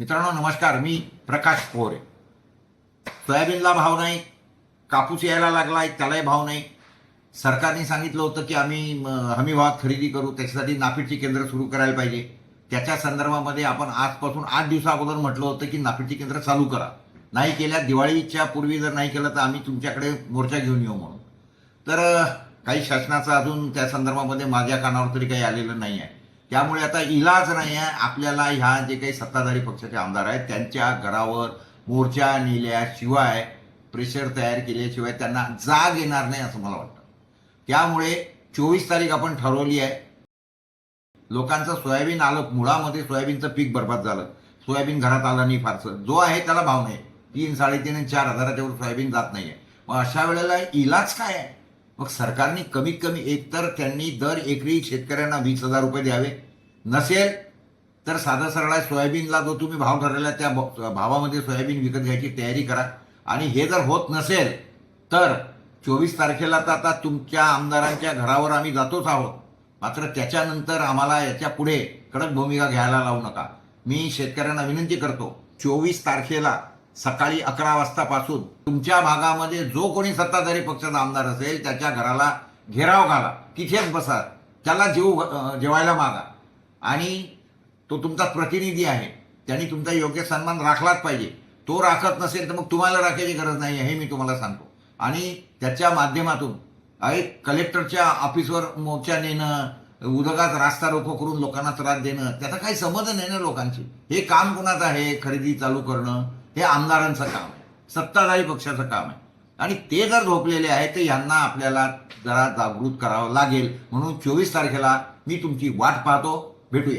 मित्रांनो नमस्कार. मी प्रकाश पोरे सोयाबीनला भाव नाही कापूस यायला लागलाय त्यालाही भाव नाही. सरकारने सांगितलं होतं की आम्ही म, हमी भावात खरेदी करू त्याच्यासाठी नाफेडची केंद्र सुरू करायला पाहिजे. त्याच्या संदर्भामध्ये आपण आजपासून आठ दिवसा अगोदर म्हटलं होतं की नाफेडची केंद्र चालू करा. नाही केल्या दिवाळीच्या पूर्वी जर नाही केलं तर आम्ही तुमच्याकडे मोर्चा घेऊन येऊ म्हणून. तर काही शासनाचं अजून त्या संदर्भामध्ये माझ्या कानावर तरी काही आलेलं नाही आहे. त्यामुळे आता इलाज नाही आहे. आपल्याला ह्या जे काही सत्ताधारी पक्षाचे आमदार आहेत त्यांच्या घरावर मोर्चा नेल्याशिवाय प्रेशर तयार केल्याशिवाय त्यांना जाग येणार नाही असं मला वाटतं. त्यामुळे चोवीस तारीख आपण ठरवली आहे. लोकांचं सोयाबीन आलं मुळामध्ये सोयाबीनचं पीक बर्बाद झालं. सोयाबीन घरात आलं नाही फारसं. जो आहे त्याला भाव नाही. तीन साडेतीन आणि चार हजाराच्यावर सोयाबीन जात नाही आहे मग अशा वेळेला इलाज काय आहे? मग सरकारने कमीत कमी एकतर त्यांनी दर एकरी शेतकऱ्यांना वीस हजार रुपये द्यावे. नसेल तर साधा सरळ सोयाबीनला जो तुम्ही भाव ठरलेला त्या भ- भावामध्ये सोयाबीन विकत घ्यायची तयारी करा. आणि हे जर होत नसेल तर चोवीस तारखेला तर आता तुमच्या आमदारांच्या घरावर आम्ही जातोच आहोत. मात्र त्याच्यानंतर आम्हाला याच्यापुढे कडक भूमिका घ्यायला लावू नका. मी शेतकऱ्यांना विनंती करतो चोवीस तारखेला सकाळी अकरा वाजतापासून तुमच्या भागामध्ये जो कोणी सत्ताधारी पक्षाचा आमदार असेल त्याच्या घराला घेराव घाला. तिथेच बसा. त्याला जेव जेवायला मागा. आणि तो तुमचा प्रतिनिधी आहे. त्यांनी तुमचा योग्य सन्मान राखलाच पाहिजे. तो राखत नसेल तर मग तुम्हाला राखायची गरज नाही आहे हे मी तुम्हाला सांगतो. आणि त्याच्या माध्यमातून एक कलेक्टरच्या ऑफिसवर मोर्चा नेणं उदगात रास्ता रोको करून लोकांना त्रास देणं त्याचा काही समज नाही ना लोकांची. हे काम कोणाचं आहे? खरेदी चालू करणं हे आमदारांचं काम आहे. सत्ताधारी पक्षाचं काम आहे. आणि ते जर झोपलेले आहे तर यांना आपल्याला जरा जागृत करावं लागेल. म्हणून चोवीस तारखेला मी तुमची वाट पाहतो. भेटूया.